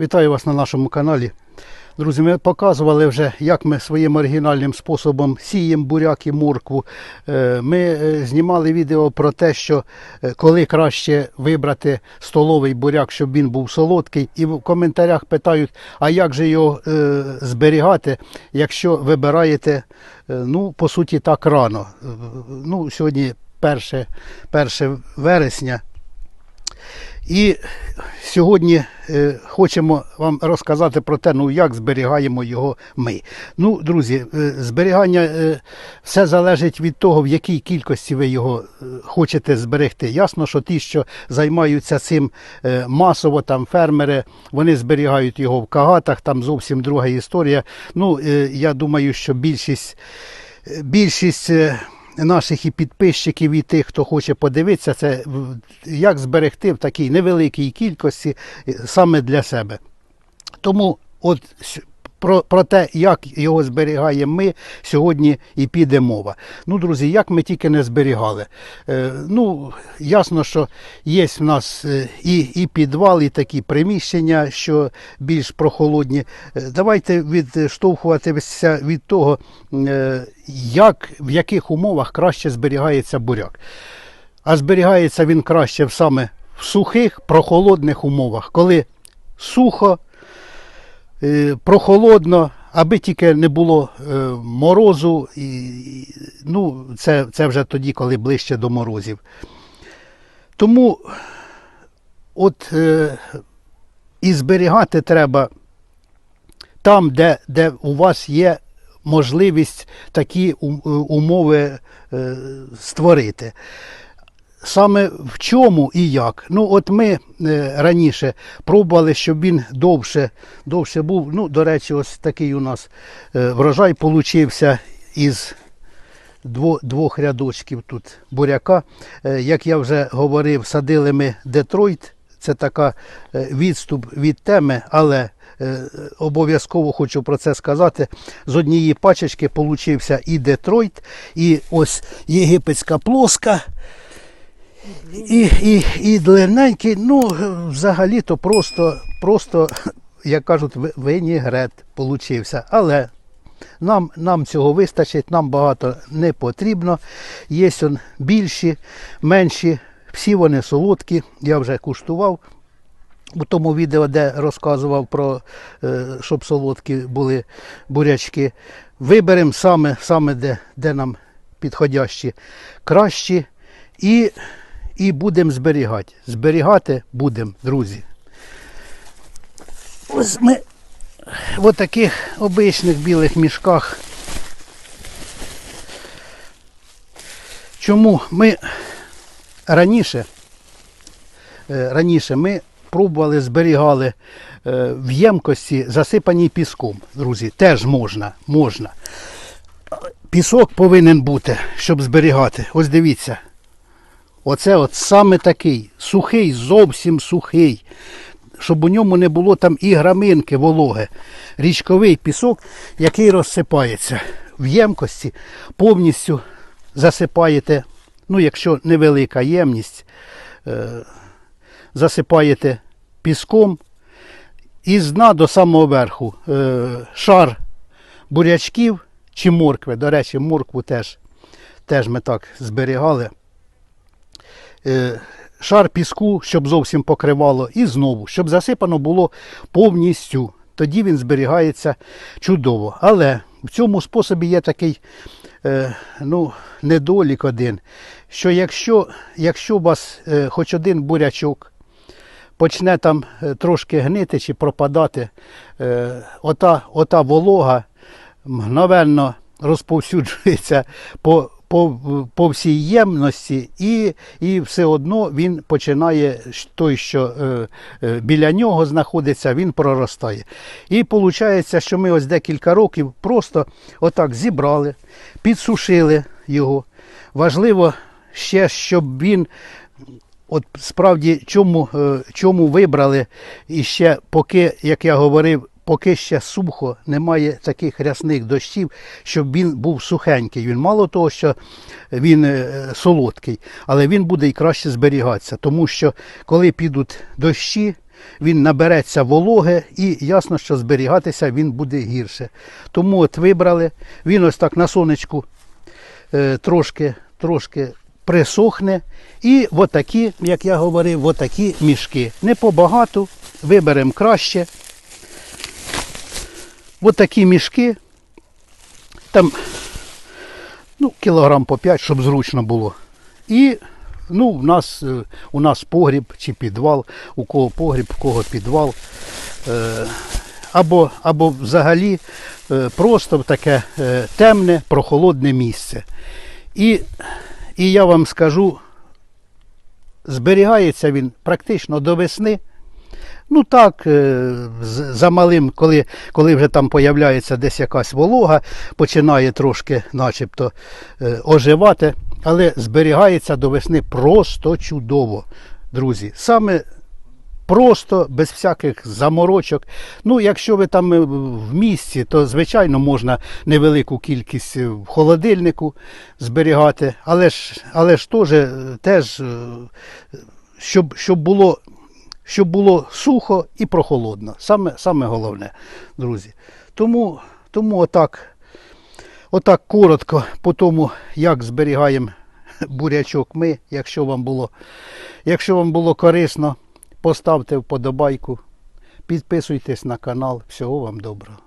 Вітаю вас на нашому каналі. Друзі, ми показували вже, як ми своїм оригінальним способом сіємо буряк і моркву. Е, Ми е, знімали відео про те, що е, коли краще вибрати столовий буряк, щоб він був солодкий. І в коментарях питають, а як же його зберігати, якщо вибираєте, ну, по суті, так рано. Ну, сьогодні 1, 1 вересня. І сьогодні е, хочемо вам розказати про те, ну як зберігаємо його ми. Ну, друзі, е, зберігання е, все залежить від того, в якій кількості ви його е, хочете зберегти. Ясно, що ті, що займаються цим е, масово, там фермери, вони зберігають його в кагатах, там зовсім друга історія. Ну, е, я думаю, що більшість, е, більшість. е, наших і підписчиків, і тих, хто хоче подивитися, це як зберегти в такій невеликій кількості е, саме для себе. Тому от про, про те, як його зберігаємо ми, сьогодні і піде мова. Ну, друзі, як ми тільки не зберігали. Е, ну, ясно, що є в нас е, і, і підвал, і такі приміщення, що більш прохолодні. Е, Давайте відштовхуватися від того, е, як, в яких умовах краще зберігається буряк. А зберігається він краще саме в сухих, прохолодних умовах, коли сухо, прохолодно, аби тільки не було е, морозу, і, ну, це, це вже тоді, коли ближче до морозів. Тому от е, і зберігати треба там, де, де у вас є можливість такі е, умови е, створити. Саме в чому і як? Ну, от ми е, раніше пробували, щоб він довше, довше був. Ну, до речі, ось такий у нас е, врожай получився із дво, двох рядочків тут буряка. Е, як я вже говорив, садили ми Детройт. Це така відступ від теми, але обов'язково хочу про це сказати. З однієї пачечки получився і Детройт, і ось єгипетська плоска. І, і, і длинненький, ну, взагалі-то просто, просто, як кажуть, винігрет получився. Але нам, нам цього вистачить, нам багато не потрібно. Є он більші, менші, всі вони солодкі, я вже куштував. У тому відео, де розказував про, е, щоб солодкі були бурячки. Виберемо саме, саме де, де нам підходящі кращі. І, і будемо зберігати. Зберігати будемо, друзі. Ось ми в таких обичних білих мішках. Чому ми раніше, е, раніше ми пробували, зберігали е, в ємкості, засипані піском, друзі, теж можна, можна. Пісок повинен бути, щоб зберігати. Ось дивіться. Оце от саме такий, сухий, зовсім сухий, щоб у ньому не було там і граминки вологе. Річковий пісок, який розсипається в ємкості, повністю засипаєте, ну, якщо невелика ємність, е, засипаєте піском і з дна до самого верху е, шар бурячків чи моркви. До речі, моркву теж, теж ми так зберігали. Е, шар піску, щоб зовсім покривало, і знову, щоб засипано було повністю. Тоді він зберігається чудово. Але в цьому способі є такий е, ну, недолік один, що якщо, якщо у вас е, хоч один бурячок почне там е, трошки гнити чи пропадати, е, ота, ота волога мгновенно розповсюджується по, по, по всій ємності, і, і все одно він починає той, що е, е, біля нього знаходиться, він проростає. І виходить, що ми ось декілька років просто отак зібрали, підсушили його. Важливо ще, щоб він От справді чому, е, чому вибрали і ще поки, як я говорив, поки ще сухо, немає таких рясних дощів, щоб він був сухенький. Він мало того, що він е, солодкий, але він буде і краще зберігатися. Тому що коли підуть дощі, він набереться вологи і ясно, що зберігатися він буде гірше. Тому от вибрали, він ось так на сонечку е, трошки, трошки присохне. І отакі, як я говорив, отакі мішки. Не побагато, виберемо краще. Отакі мішки. Там ну, кілограм по 5, щоб зручно було. І ну, в нас, е, у нас погріб чи підвал, у кого погріб, у кого підвал. Е, або, або взагалі е, просто таке темне, прохолодне місце. І, і я вам скажу, зберігається він практично до весни. Ну так, е, за малим, коли, коли вже там появляється десь якась волога, починає трошки начебто е, оживати, але зберігається до весни просто чудово, друзі. Саме просто, без всяких заморочок. Ну, якщо ви там е, в місті, то звичайно можна невелику кількість в холодильнику зберігати, але ж, але ж теж, теж щоб, щоб було щоб було сухо і прохолодно. Саме, саме головне, друзі. Тому, тому отак, отак коротко по тому, як зберігаємо бурячок ми, якщо вам було, якщо вам було корисно, поставте вподобайку, підписуйтесь на канал. Всього вам доброго.